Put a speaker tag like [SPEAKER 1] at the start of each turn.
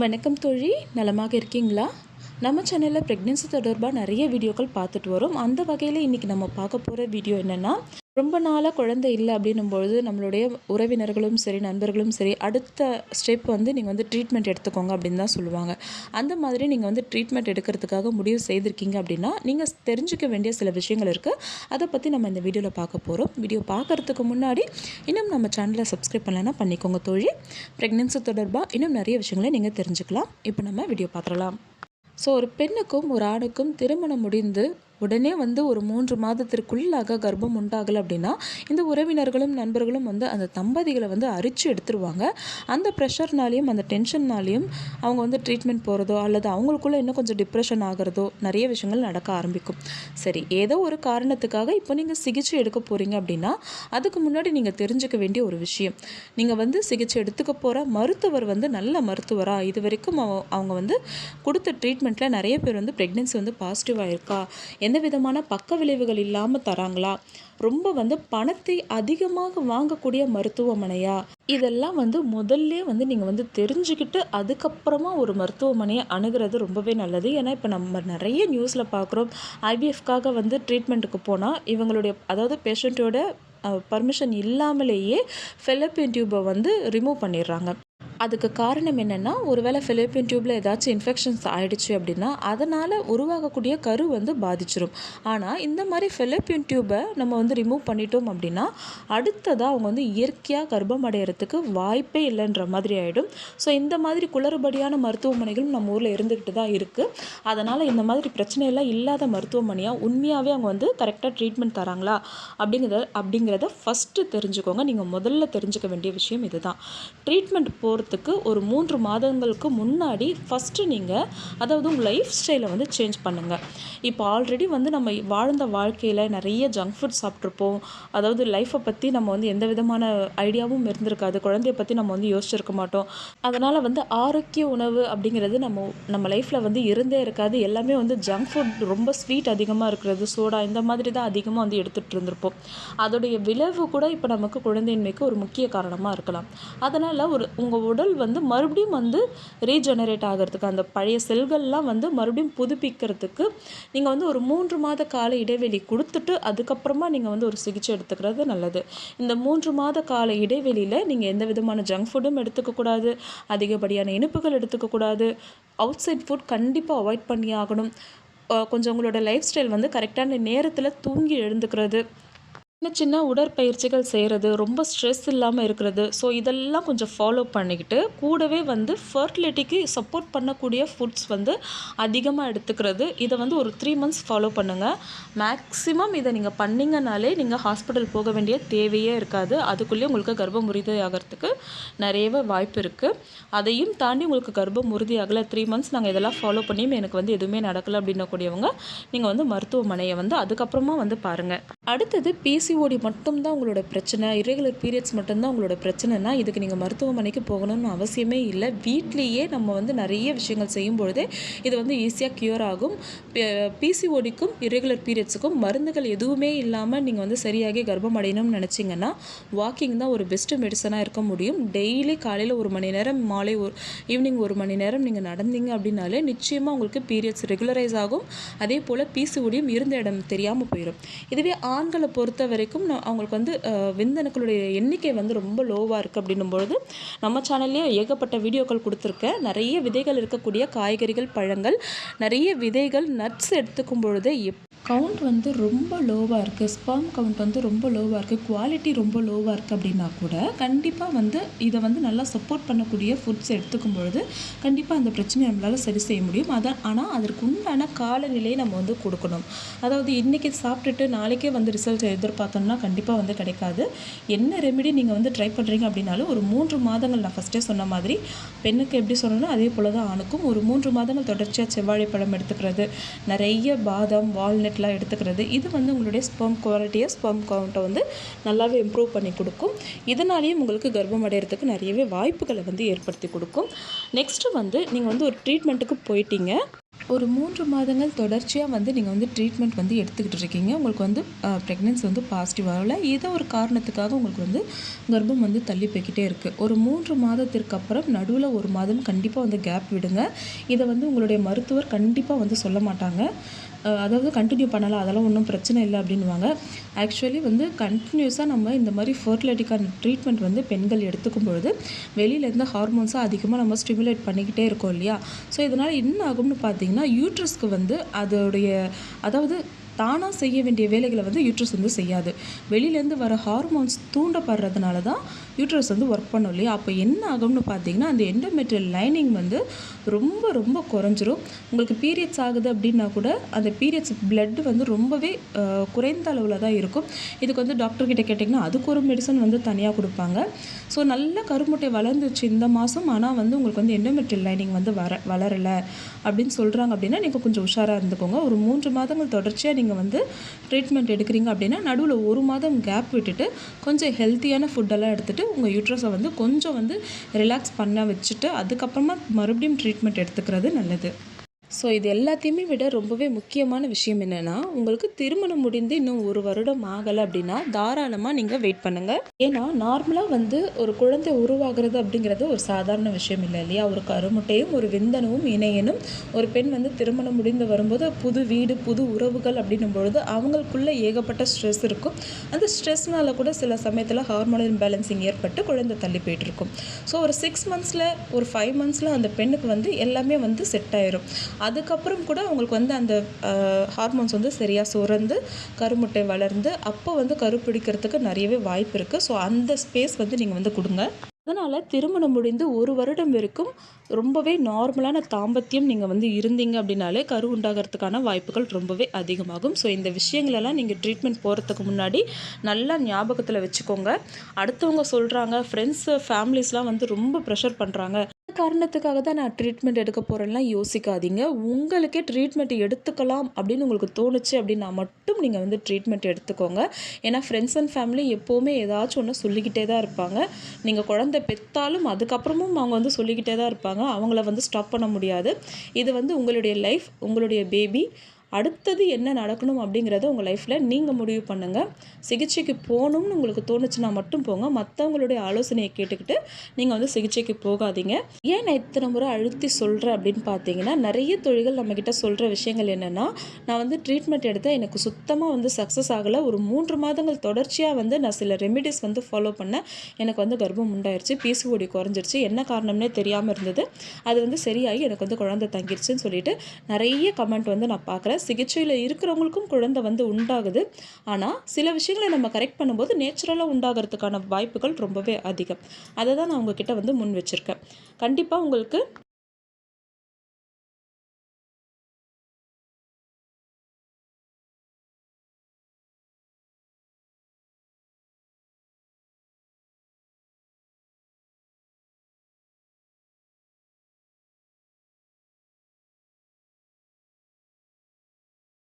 [SPEAKER 1] வணக்கம் தோழி. நலமாக இருக்கீங்களா? நம்ம சேனலில் ப்ரெக்னென்சி தொடர்பாக நிறைய வீடியோக்கள் பார்த்துட்டு வரோம். அந்த வகையில் இன்றைக்கி நம்ம பார்க்க போகிற வீடியோ என்னென்னா ரொம்ப நாளாக குழந்தை இல்லை அப்படின்னும்பொழுது நம்மளுடைய உறவினர்களும் சரி நண்பர்களும் சரி அடுத்த ஸ்டெப் வந்து நீங்கள் வந்து ட்ரீட்மெண்ட் எடுத்துக்கோங்க அப்படின்னு தான் சொல்லுவாங்க. அந்த மாதிரி நீங்கள் வந்து ட்ரீட்மெண்ட் எடுக்கிறதுக்காக முடிவு செய்திருக்கீங்க அப்படின்னா நீங்கள் தெரிஞ்சுக்க வேண்டிய சில விஷயங்கள் இருக்குது அதை பற்றி நம்ம இந்த வீடியோவில் பார்க்க போகிறோம் வீடியோ பார்க்குறதுக்கு முன்னாடி இன்னும் நம்ம சேனலை சப்ஸ்கிரைப் பண்ணலைன்னா பண்ணிக்கோங்க தோழி. ப்ரெக்னென்சி தொடர்பாக இன்னும் நிறைய விஷயங்களை நீங்கள் தெரிஞ்சுக்கலாம். இப்போ நம்ம வீடியோ பார்த்துடலாம். ஸோ ஒரு பெண்ணுக்கும் ஒரு ஆணுக்கும் திருமணம் முடிந்து உடனே வந்து ஒரு மூன்று மாதத்திற்குள்ளாக கர்ப்பம் உண்டாகலை அப்படின்னா இந்த உறவினர்களும் நண்பர்களும் வந்து அந்த தம்பதிகளை வந்து அரிச்சு எடுத்துருவாங்க. அந்த ப்ரெஷர்னாலையும் அந்த டென்ஷன்னாலையும் அவங்க வந்து ட்ரீட்மெண்ட் போகிறதோ அல்லது அவங்களுக்குள்ளே இன்னும் கொஞ்சம் டிப்ரெஷன் ஆகிறதோ நிறைய விஷயங்கள் நடக்க ஆரம்பிக்கும். சரி ஏதோ ஒரு காரணத்துக்காக இப்போ நீங்கள் சிகிச்சை எடுக்க போகிறீங்க அப்படின்னா அதுக்கு முன்னாடி நீங்கள் தெரிஞ்சுக்க வேண்டிய ஒரு விஷயம். நீங்கள் வந்து சிகிச்சை எடுத்துக்க போகிற மருத்துவர் வந்து நல்ல மருத்துவராக இது வரைக்கும் அவங்க வந்து கொடுத்த ட்ரீட்மெண்ட்டில் நிறைய பேர் வந்து ப்ரெக்னென்சி வந்து பாசிட்டிவாக இருக்கா? எந்த விதமான பக்க விளைவுகள் இல்லாமல் தராங்களா? ரொம்ப வந்து பணத்தை அதிகமாக வாங்கக்கூடிய மருத்துவமனையா? இதெல்லாம் வந்து முதல்ல வந்து நீங்கள் வந்து தெரிஞ்சுக்கிட்டு அதுக்கப்புறமா ஒரு மருத்துவமனையை அணுகிறது ரொம்பவே நல்லது. ஏன்னா இப்போ நம்ம நிறைய நியூஸில் பார்க்குறோம் ஐபிஎஃப்காக வந்து ட்ரீட்மெண்ட்டுக்கு போனால் இவங்களுடைய அதாவது பேஷண்ட்டோட பர்மிஷன் இல்லாமலேயே ஃபெலப்பின் டியூப்பை வந்து ரிமூவ் பண்ணிடுறாங்க. அதுக்கு காரணம் என்னென்னா ஒருவேளை ஃபிலிப்பின் டியூப்பில் ஏதாச்சும் இன்ஃபெக்ஷன்ஸ் ஆகிடுச்சு அப்படின்னா அதனால் உருவாகக்கூடிய கரு வந்து பாதிச்சிடும் ஆனால் இந்த மாதிரி ஃபிலிப்பின் டியூப்பை நம்ம வந்து ரிமூவ் பண்ணிட்டோம் அப்படின்னா அடுத்ததாக அவங்க வந்து இயற்கையாக கர்ப்பம் அடையிறதுக்கு வாய்ப்பே இல்லைன்ற மாதிரி ஆகிடும் ஸோ இந்த மாதிரி குளறுபடியான மருத்துவமனைகளும் நம்ம ஊரில் இருந்துக்கிட்டு தான் இருக்குது அதனால் இந்த மாதிரி பிரச்சனையெல்லாம் இல்லாத மருத்துவமனையாக உண்மையாகவே அவங்க வந்து கரெக்டாக ட்ரீட்மெண்ட் தராங்களா அப்படிங்கிறத அப்படிங்கிறத ஃபஸ்ட்டு தெரிஞ்சுக்கோங்க. நீங்கள் முதல்ல தெரிஞ்சுக்க வேண்டிய விஷயம் இதுதான். ட்ரீட்மெண்ட் போகிறது பண்ணுறதுக்கு ஒரு மூன்று மாதங்களுக்கு முன்னாடி ஃபஸ்ட்டு நீங்கள் அதாவது உங்கள் லைஃப் ஸ்டைலை வந்து சேஞ்ச் பண்ணுங்கள் இப்போ ஆல்ரெடி வந்து நம்ம வாழ்ந்த வாழ்க்கையில் நிறைய ஜங்க் ஃபுட் சாப்பிட்ருப்போம் அதாவது லைஃப்பை பற்றி நம்ம வந்து எந்த விதமான ஐடியாவும் இருந்திருக்காது. குழந்தைய பற்றி நம்ம வந்து யோசிச்சிருக்க மாட்டோம். அதனால் வந்து ஆரோக்கிய உணவு அப்படிங்கிறது நம்ம நம்ம லைஃப்பில் வந்து இருந்தே இருக்காது. எல்லாமே வந்து ஜங்க் ஃபுட் ரொம்ப ஸ்வீட் அதிகமாக இருக்கிறது. சோடா இந்த மாதிரி தான் அதிகமாக வந்து எடுத்துகிட்டு இருந்திருப்போம். அதோடைய விளைவு கூட இப்போ நமக்கு குழந்தையின்மைக்கு ஒரு முக்கிய காரணமாக இருக்கலாம். அதனால் ஒரு உங்கள் உடல் வந்து மறுபடியும் வந்து ரீஜெனரேட் ஆகிறதுக்கு அந்த பழைய செல்கள்லாம் வந்து மறுபடியும் புதுப்பிக்கிறதுக்கு நீங்கள் வந்து ஒரு மூன்று மாத கால இடைவெளி கொடுத்துட்டு அதுக்கப்புறமா நீங்கள் வந்து ஒரு சிகிச்சை எடுத்துக்கிறது நல்லது. இந்த மூன்று மாத கால இடைவெளியில் நீங்கள் எந்த விதமான ஜங்க் ஃபுட்டும் எடுத்துக்கக்கூடாது அதிகப்படியான இனிப்புகள் எடுத்துக்கக்கூடாது அவுட் சைட் ஃபுட் கண்டிப்பாக அவாய்ட் பண்ணி ஆகணும். கொஞ்சம் உங்களோட லைஃப் ஸ்டைல் வந்து கரெக்டான நேரத்தில் தூங்கி எழுந்துக்கிறது. சின்ன சின்ன உடற்பயிற்சிகள் செய்கிறது ரொம்ப ஸ்ட்ரெஸ் இல்லாமல் இருக்கிறது. ஸோ இதெல்லாம் கொஞ்சம் ஃபாலோ பண்ணிக்கிட்டு கூடவே வந்து ஃபர்டிலிட்டிக்கு சப்போர்ட் பண்ணக்கூடிய ஃபுட்ஸ் வந்து அதிகமாக எடுத்துக்கிறது. இதை வந்து ஒரு த்ரீ மந்த்ஸ் ஃபாலோ பண்ணுங்கள் மேக்ஸிமம் இதை நீங்கள் பண்ணிங்கனாலே நீங்கள் ஹாஸ்பிட்டல் போக வேண்டிய தேவையே இருக்காது. அதுக்குள்ளேயே உங்களுக்கு கர்ப்பம் உறுதி ஆகிறதுக்கு நிறையவே வாய்ப்பு இருக்குது அதையும் தாண்டி உங்களுக்கு கர்ப்பம் உறுதி ஆகலை த்ரீ மந்த்ஸ் நாங்கள் இதெல்லாம் ஃபாலோ பண்ணியும் எனக்கு வந்து எதுவுமே நடக்கலை அப்படின்னக்கூடியவங்க நீங்கள் வந்து மருத்துவமனையை வந்து அதுக்கப்புறமா வந்து பாருங்கள் அடுத்தது பிசி பிசிஓடி மட்டும்தான் உங்களோட பிரச்சனை இரெகுலர் பீரியட்ஸ் மட்டும்தான் உங்களோட பிரச்சனைனா இதுக்கு நீங்கள் மருத்துவமனைக்கு போகணும்னு அவசியமே இல்லை. வீட்லேயே நம்ம வந்து நிறைய விஷயங்கள் செய்யும் பொழுதே இது வந்து ஈஸியாக க்யூர் ஆகும். பிசிஓடிக்கும் இரெகுலர் பீரியட்ஸுக்கும் மருந்துகள் எதுவுமே இல்லாமல் நீங்கள் வந்து சரியாகி கர்ப்பம் அடையணும்னு நினச்சிங்கன்னா வாக்கிங் தான் ஒரு பெஸ்ட்டு மெடிசனாக இருக்க முடியும். டெய்லி காலையில் ஒரு மணி நேரம் மாலை ஒரு ஈவினிங் ஒரு மணி நேரம் நீங்கள் நடந்தீங்க அப்படின்னாலே நிச்சயமாக உங்களுக்கு பீரியட்ஸ் ரெகுலரைஸ் ஆகும். அதே போல் பிசிஓடியும் இருந்த இடம் தெரியாமல் போயிடும் இதுவே ஆண்களை பொறுத்தவரை வரைக்கும் நான் அவங்களுக்கு வந்து விந்தணுக்களுடைய எண்ணிக்கை வந்து ரொம்ப லோவாக இருக்குது அப்படின்னும் பொழுது நம்ம சேனல்லேயே ஏகப்பட்ட வீடியோக்கள் கொடுத்துருக்கேன். நிறைய விதைகள் இருக்கக்கூடிய காய்கறிகள் பழங்கள் நிறைய விதைகள் நட்ஸ் எடுத்துக்கும் பொழுது எப் கவுண்ட் வந்து ரொம்ப லோவாக இருக்குது ஸ்பாம் கவுண்ட் வந்து ரொம்ப லோவாக இருக்குது குவாலிட்டி ரொம்ப லோவாக இருக்குது அப்படின்னா கூட கண்டிப்பாக வந்து இதை வந்து நல்லா சப்போர்ட் பண்ணக்கூடிய ஃபுட்ஸ் எடுத்துக்கும் பொழுது கண்டிப்பாக அந்த பிரச்சனையை நம்மளால் சரி செய்ய முடியும். அதான் ஆனால் அதற்கு உண்டான காலநிலையை நம்ம வந்து கொடுக்கணும். அதாவது இன்றைக்கி சாப்பிட்டுட்டு நாளைக்கே வந்து ரிசல்ட் எதிர்பார்த்தோம்னா கண்டிப்பாக வந்து கிடைக்காது. என்ன ரெமெடி நீங்கள் வந்து ட்ரை பண்ணுறீங்க அப்படின்னாலும் ஒரு மூன்று மாதங்கள் நான் ஃபஸ்ட்டே சொன்ன மாதிரி பெண்ணுக்கு எப்படி சொல்லணும் அதே போல் தான் ஆணுக்கும் ஒரு மூன்று மாதங்கள் தொடர்ச்சியாக செவ்வாழைப்பழம் எடுத்துக்கிறது. நிறைய பாதாம் வால்நட் டேப்லெட்லாம் எடுத்துக்கிறது. இது வந்து உங்களுடைய ஸ்பம் குவாலிட்டியை ஸ்பம் கவுண்ட்டை வந்து நல்லாவே இம்ப்ரூவ் பண்ணி கொடுக்கும். இதனாலேயும் உங்களுக்கு கர்ப்பம் அடைகிறதுக்கு நிறையவே வாய்ப்புகளை வந்து ஏற்படுத்தி கொடுக்கும். நெக்ஸ்ட்டு வந்து நீங்கள் வந்து ஒரு ட்ரீட்மெண்ட்டுக்கு போயிட்டீங்க. ஒரு மூன்று மாதங்கள் தொடர்ச்சியாக வந்து நீங்கள் வந்து ட்ரீட்மெண்ட் வந்து எடுத்துக்கிட்டு இருக்கீங்க. உங்களுக்கு வந்து ப்ரெக்னென்சி வந்து பாசிட்டிவ் ஆகல. ஏதோ ஒரு காரணத்துக்காக உங்களுக்கு வந்து கர்ப்பம் வந்து தள்ளி போய்கிட்டே இருக்குது ஒரு மூன்று மாதத்திற்கு அப்புறம் நடுவில் ஒரு மாதம் கண்டிப்பாக வந்து கேப் விடுங்க. இதை வந்து உங்களுடைய மருத்துவர் கண்டிப்பாக வந்து சொல்ல மாட்டாங்க. அதாவது கண்டினியூ பண்ணலாம் அதெல்லாம் ஒன்றும் பிரச்சனை இல்லை அப்படின்வாங்க ஆக்சுவலி வந்து கண்டினியூஸாக நம்ம இந்த மாதிரி ஃபர்டிலிட்டிக்கான ட்ரீட்மெண்ட் வந்து பெண்கள் எடுத்துக்கும் பொழுது வெளியிலேருந்து ஹார்மோன்ஸாக அதிகமாக நம்ம ஸ்டிமுலேட் பண்ணிக்கிட்டே இருக்கோம் இல்லையா? ஸோ இதனால் என்ன ஆகும்னு பார்த்தீங்கன்னா யூட்ரஸ்க்கு வந்து அதோடைய அதாவது தானாக செய்ய வேண்டிய வேலைகளை வந்து யூட்ரஸ் வந்து செய்யாது. வெளியிலேருந்து வர ஹார்மோன்ஸ் தூண்டப்படுறதுனால தான் யூட்ரஸ் வந்து ஒர்க் பண்ணும் இல்லையா? அப்போ என்ன ஆகும்னு பார்த்தீங்கன்னா அந்த எண்டோமெட்ரியல் லைனிங் வந்து ரொம்ப ரொம்ப குறைஞ்சிரும். உங்களுக்கு பீரியட்ஸ் ஆகுது அப்படின்னா கூட அந்த பீரியட்ஸ் பிளட் வந்து ரொம்பவே குறைந்த அளவில் தான் இருக்கும். இதுக்கு வந்து டாக்டர் கிட்ட கேட்டிங்கன்னா அதுக்கு ஒரு மெடிசன் வந்து தனியாக கொடுப்பாங்க. ஸோ நல்ல கருமுட்டை வளர்ந்துச்சு இந்த மாதம் ஆனால் வந்து உங்களுக்கு வந்து எண்டோமெட்ரியல் லைனிங் வந்து வர வளரலை அப்படின்னு சொல்கிறாங்க அப்படின்னா நீங்கள் கொஞ்சம் உஷாராக இருந்துக்கோங்க. ஒரு மூன்று மாதங்கள் தொடர்ச்சியாக நீங்கள் வந்து ட்ரீட்மெண்ட் எடுக்கிறீங்க அப்படின்னா நடுவில் ஒரு மாதம் கேப் விட்டுட்டு கொஞ்சம் ஹெல்த்தியான ஃபுட்டெல்லாம் எடுத்துகிட்டு உங்கள் யூட்ரஸை வந்து கொஞ்சம் வந்து ரிலாக்ஸ் பண்ண வச்சுட்டு அதுக்கப்புறமா மறுபடியும் ட்ரீட்மெண்ட் எடுத்துக்கிறது நல்லது. ஸோ இது எல்லாத்தையுமே விட ரொம்பவே முக்கியமான விஷயம் என்னென்னா உங்களுக்கு திருமணம் முடிந்து இன்னும் ஒரு வருடம் ஆகலை அப்படின்னா தாராளமாக நீங்கள் வெயிட் பண்ணுங்கள் ஏன்னா நார்மலாக வந்து ஒரு குழந்தை உருவாகிறது அப்படிங்கிறது ஒரு சாதாரண விஷயம் இல்லை இல்லையா? ஒரு கருமுட்டையும் ஒரு விந்தனவும் இணையனும் ஒரு பெண் வந்து திருமணம் முடிந்து வரும்போது புது வீடு புது உறவுகள் அப்படின்னும் பொழுது அவங்களுக்குள்ள ஏகப்பட்ட ஸ்ட்ரெஸ் இருக்கும். அந்த ஸ்ட்ரெஸ்னால கூட சில சமயத்தில் ஹார்மோனல் பேலன்சிங் ஏற்பட்டு குழந்தை தள்ளி போயிட்டுருக்கும். ஸோ ஒரு சிக்ஸ் மந்த்ஸில் ஒரு ஃபைவ் மந்த்ஸில் அந்த பெண்ணுக்கு வந்து எல்லாமே வந்து செட் ஆயிரும். அதுக்கப்புறம் கூட அவங்களுக்கு வந்து அந்த ஹார்மோன்ஸ் வந்து சரியாக சுரந்து கருமுட்டை வளர்ந்து அப்போ வந்து கரு பிடிக்கிறதுக்கு நிறையவே வாய்ப்பு இருக்குது ஸோ அந்த ஸ்பேஸ் வந்து நீங்கள் வந்து கொடுங்க. அதனால் திருமணம் முடிந்து ஒரு வருடம் வரைக்கும் ரொம்பவே நார்மலான தாம்பத்தியம் நீங்கள் வந்து இருந்தீங்க அப்படின்னாலே கரு உண்டாகிறதுக்கான வாய்ப்புகள் ரொம்பவே அதிகமாகும். ஸோ இந்த விஷயங்களெல்லாம் நீங்கள் ட்ரீட்மெண்ட் போகிறதுக்கு முன்னாடி நல்லா ஞாபகத்தில் வச்சுக்கோங்க. அடுத்தவங்க சொல்கிறாங்க ஃப்ரெண்ட்ஸு ஃபேமிலிஸ்லாம் வந்து ரொம்ப ப்ரெஷர் பண்ணுறாங்க காரணத்துக்காக தான் நான் ட்ரீட்மெண்ட் எடுக்க போகிறேன்லாம் யோசிக்காதீங்க. உங்களுக்கே ட்ரீட்மெண்ட் எடுத்துக்கலாம் அப்படின்னு உங்களுக்கு தோணுச்சு அப்படின்னா மட்டும் நீங்கள் வந்து ட்ரீட்மெண்ட் எடுத்துக்கோங்க. ஏன்னா ஃப்ரெண்ட்ஸ் அண்ட் ஃபேமிலி எப்போவுமே ஏதாச்சும் ஒன்று சொல்லிக்கிட்டே தான் இருப்பாங்க. நீங்கள் குழந்தை பெற்றாலும் அதுக்கப்புறமும் அவங்க வந்து சொல்லிக்கிட்டே தான் இருப்பாங்க. அவங்கள வந்து ஸ்டாப் பண்ண முடியாது. இது வந்து உங்களுடைய லைஃப் உங்களுடைய பேபி அடுத்தது என்ன நடக்கணும் அப்படிங்கிறத உங்கள் லைஃப்பில் நீங்கள் முடிவு பண்ணுங்கள் சிகிச்சைக்கு போகணும்னு உங்களுக்கு தோணுச்சுன்னா மட்டும் போங்க. மற்றவங்களுடைய ஆலோசனையை கேட்டுக்கிட்டு நீங்கள் வந்து சிகிச்சைக்கு போகாதீங்க. ஏன் நான் இத்தனை முறை அழுத்தி சொல்கிறேன் அப்படின்னு பார்த்தீங்கன்னா நிறைய தொழில்கள் நம்மக்கிட்ட சொல்கிற விஷயங்கள் என்னென்னா நான் வந்து ட்ரீட்மெண்ட் எடுத்தேன் எனக்கு சுத்தமாக வந்து சக்ஸஸ் ஆகலை. ஒரு மூன்று மாதங்கள் தொடர்ச்சியாக வந்து நான் சில ரெமிடிஸ் வந்து ஃபாலோ பண்ணேன். எனக்கு வந்து கர்ப்பம் உண்டாயிருச்சு பிசிஓடி குறைஞ்சிருச்சு. என்ன காரணம்னே தெரியாமல் இருந்தது. அது வந்து சரியாகி எனக்கு வந்து குழந்தை தங்கிருச்சுன்னு சொல்லிட்டு நிறைய கமெண்ட் வந்து நான் பார்க்குறேன் சிகிச்சையில் இருக்கிறவங்களுக்கும் குழந்தை வந்து உண்டாகுது. ஆனால் சில விஷயங்களை நம்ம கரெக்ட் பண்ணும்போது நேச்சுரலாக உண்டாகிறதுக்கான வாய்ப்புகள் ரொம்பவே அதிகம். அதை தான் நான் உங்ககிட்ட வந்து முன் வச்சுருக்கேன். கண்டிப்பாக உங்களுக்கு